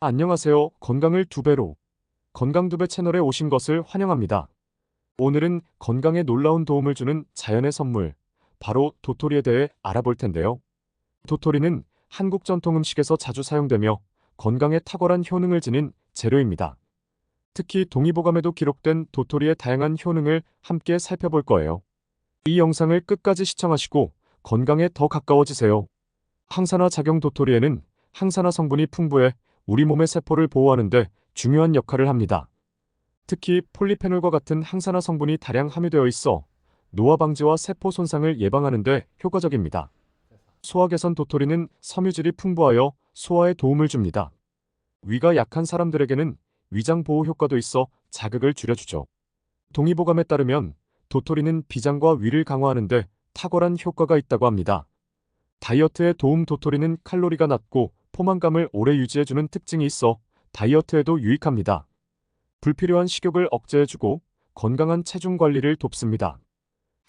안녕하세요. 건강을 두 배로. 건강 두배 채널에 오신 것을 환영합니다. 오늘은 건강에 놀라운 도움을 주는 자연의 선물, 바로 도토리에 대해 알아볼 텐데요. 도토리는 한국 전통 음식에서 자주 사용되며 건강에 탁월한 효능을 지닌 재료입니다. 특히 동의보감에도 기록된 도토리의 다양한 효능을 함께 살펴볼 거예요. 이 영상을 끝까지 시청하시고 건강에 더 가까워지세요. 항산화 작용 도토리에는 항산화 성분이 풍부해 우리 몸의 세포를 보호하는데 중요한 역할을 합니다. 특히 폴리페놀과 같은 항산화 성분이 다량 함유되어 있어 노화 방지와 세포 손상을 예방하는 데 효과적입니다. 소화 개선 도토리는 섬유질이 풍부하여 소화에 도움을 줍니다. 위가 약한 사람들에게는 위장 보호 효과도 있어 자극을 줄여주죠. 동의보감에 따르면 도토리는 비장과 위를 강화하는데 탁월한 효과가 있다고 합니다. 다이어트에 도움 도토리는 칼로리가 낮고 포만감을 오래 유지해주는 특징이 있어 다이어트에도 유익합니다. 불필요한 식욕을 억제해주고 건강한 체중 관리를 돕습니다.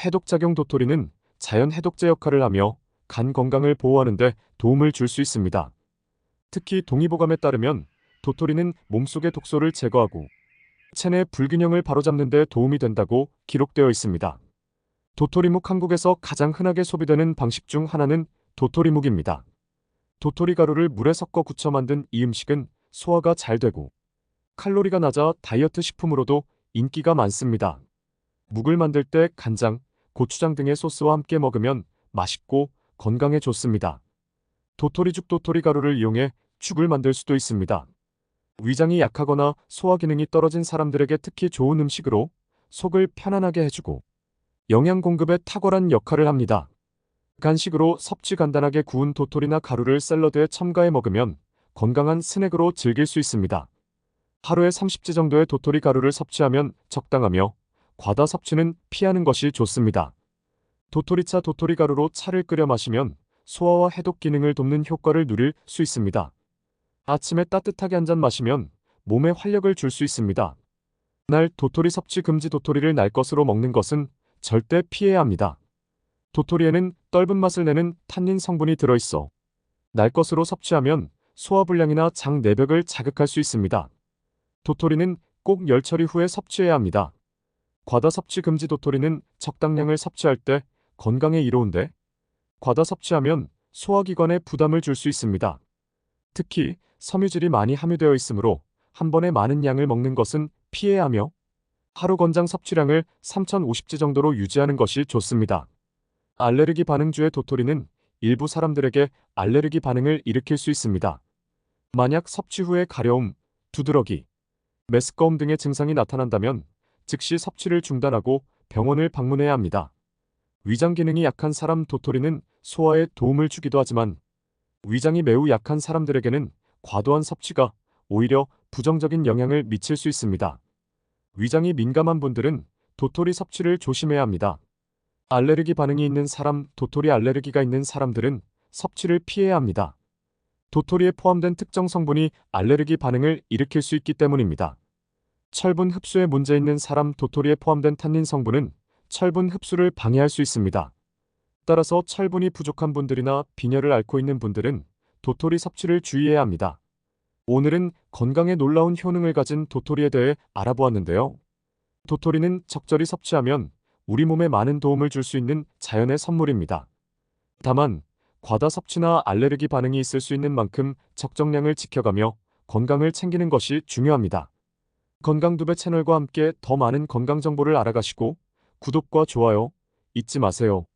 해독작용 도토리는 자연 해독제 역할을 하며 간 건강을 보호하는 데 도움을 줄 수 있습니다. 특히 동의보감에 따르면 도토리는 몸속의 독소를 제거하고 체내 불균형을 바로잡는 데 도움이 된다고 기록되어 있습니다. 도토리묵 한국에서 가장 흔하게 소비되는 방식 중 하나는 도토리묵입니다. 도토리 가루를 물에 섞어 굳혀 만든 이 음식은 소화가 잘 되고 칼로리가 낮아 다이어트 식품으로도 인기가 많습니다. 묵을 만들 때 간장, 고추장 등의 소스와 함께 먹으면 맛있고 건강에 좋습니다. 도토리죽 도토리 가루를 이용해 죽을 만들 수도 있습니다. 위장이 약하거나 소화 기능이 떨어진 사람들에게 특히 좋은 음식으로 속을 편안하게 해주고 영양 공급에 탁월한 역할을 합니다. 간식으로 섭취 간단하게 구운 도토리나 가루를 샐러드에 첨가해 먹으면 건강한 스낵으로 즐길 수 있습니다. 하루에 30지 정도의 도토리 가루를 섭취하면 적당하며 과다 섭취는 피하는 것이 좋습니다. 도토리차 도토리 가루로 차를 끓여 마시면 소화와 해독 기능을 돕는 효과를 누릴 수 있습니다. 아침에 따뜻하게 한 잔 마시면 몸에 활력을 줄 수 있습니다. 날 도토리 섭취 금지 도토리를 날 것으로 먹는 것은 절대 피해야 합니다. 도토리에는 떫은 맛을 내는 탄닌 성분이 들어있어 날 것으로 섭취하면 소화불량이나 장 내벽을 자극할 수 있습니다. 도토리는 꼭 열처리 후에 섭취해야 합니다. 과다 섭취 금지 도토리는 적당량을 섭취할 때 건강에 이로운데 과다 섭취하면 소화기관에 부담을 줄 수 있습니다. 특히 섬유질이 많이 함유되어 있으므로 한 번에 많은 양을 먹는 것은 피해야 하며 하루 권장 섭취량을 3050지 정도로 유지하는 것이 좋습니다. 알레르기 반응주의 도토리는 일부 사람들에게 알레르기 반응을 일으킬 수 있습니다. 만약 섭취 후에 가려움, 두드러기, 메스꺼움 등의 증상이 나타난다면 즉시 섭취를 중단하고 병원을 방문해야 합니다. 위장 기능이 약한 사람 도토리는 소화에 도움을 주기도 하지만 위장이 매우 약한 사람들에게는 과도한 섭취가 오히려 부정적인 영향을 미칠 수 있습니다. 위장이 민감한 분들은 도토리 섭취를 조심해야 합니다. 알레르기 반응이 있는 사람, 도토리 알레르기가 있는 사람들은 섭취를 피해야 합니다. 도토리에 포함된 특정 성분이 알레르기 반응을 일으킬 수 있기 때문입니다. 철분 흡수에 문제 있는 사람 도토리에 포함된 탄닌 성분은 철분 흡수를 방해할 수 있습니다. 따라서 철분이 부족한 분들이나 빈혈을 앓고 있는 분들은 도토리 섭취를 주의해야 합니다. 오늘은 건강에 놀라운 효능을 가진 도토리에 대해 알아보았는데요. 도토리는 적절히 섭취하면 우리 몸에 많은 도움을 줄 수 있는 자연의 선물입니다. 다만 과다 섭취나 알레르기 반응이 있을 수 있는 만큼 적정량을 지켜가며 건강을 챙기는 것이 중요합니다. 건강두배 채널과 함께 더 많은 건강 정보를 알아가시고 구독과 좋아요 잊지 마세요.